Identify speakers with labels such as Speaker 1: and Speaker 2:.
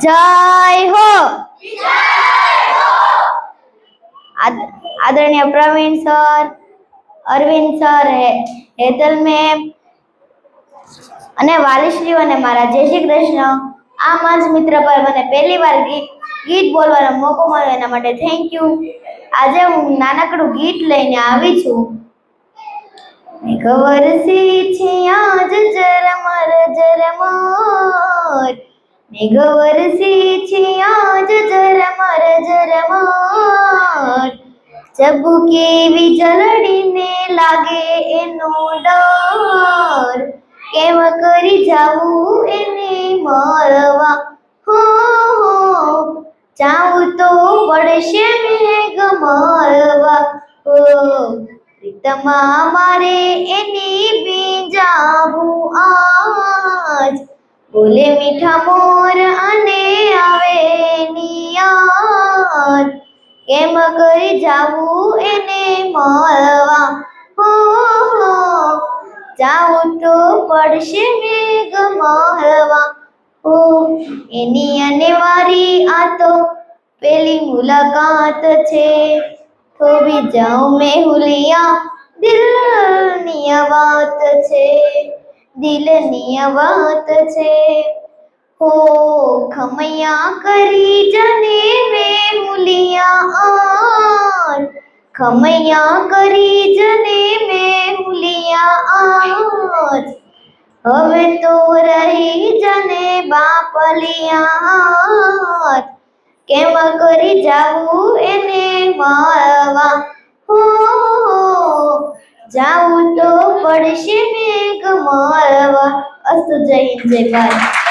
Speaker 1: જય હો. આદ- આદરણીય Praveen sir, Arvind sir Hetal ma'am અને વાલીશ્રીઓ અને મારા જય શ્રી કૃષ્ણ. આ મંચ મિત્ર પર મને પહેલી વાર ગીત બોલવાનો મોકો મળ્યો એના માટે થેન્ક યુ આજે હું નાનકડું ગીત લઈને આવી છું. મેઘ વરસી છે આજ ઝરમર ઝરમર મેઘ વરસી છે આજ ઝરમર ઝરમર ચબુકી વીજળીને લાગે એનો ડર. કેમ કરી જાવું એને મારવા? હો હો, જાઉં તો પડશે મેઘ મારવા. હો પ્રીતમા મારે એની બીજાવું આજ. બોલે મીઠા મોર અને આવે નિયાદ કેમ કરી જાવું એને મળવા? હો જાવું તો પડશે મેઘ મળવા. હો, એની અને મારી આ તો પેલી મુલાકાત છે. તો બી જાઉં મેં હુલિયા. દિલની વાત છે દિલની વાત છે. હો, ખમૈયા કરી જને મેં હુલિયા આ ખમૈયા કરી જને મેં હુલિયા આજ હવે તો રહી જને બાપલિયા કેમ કરી જાવું એને મળવા જાવું તો પડશે મેઘ મળવા અસ્તુ જય જય ભારત.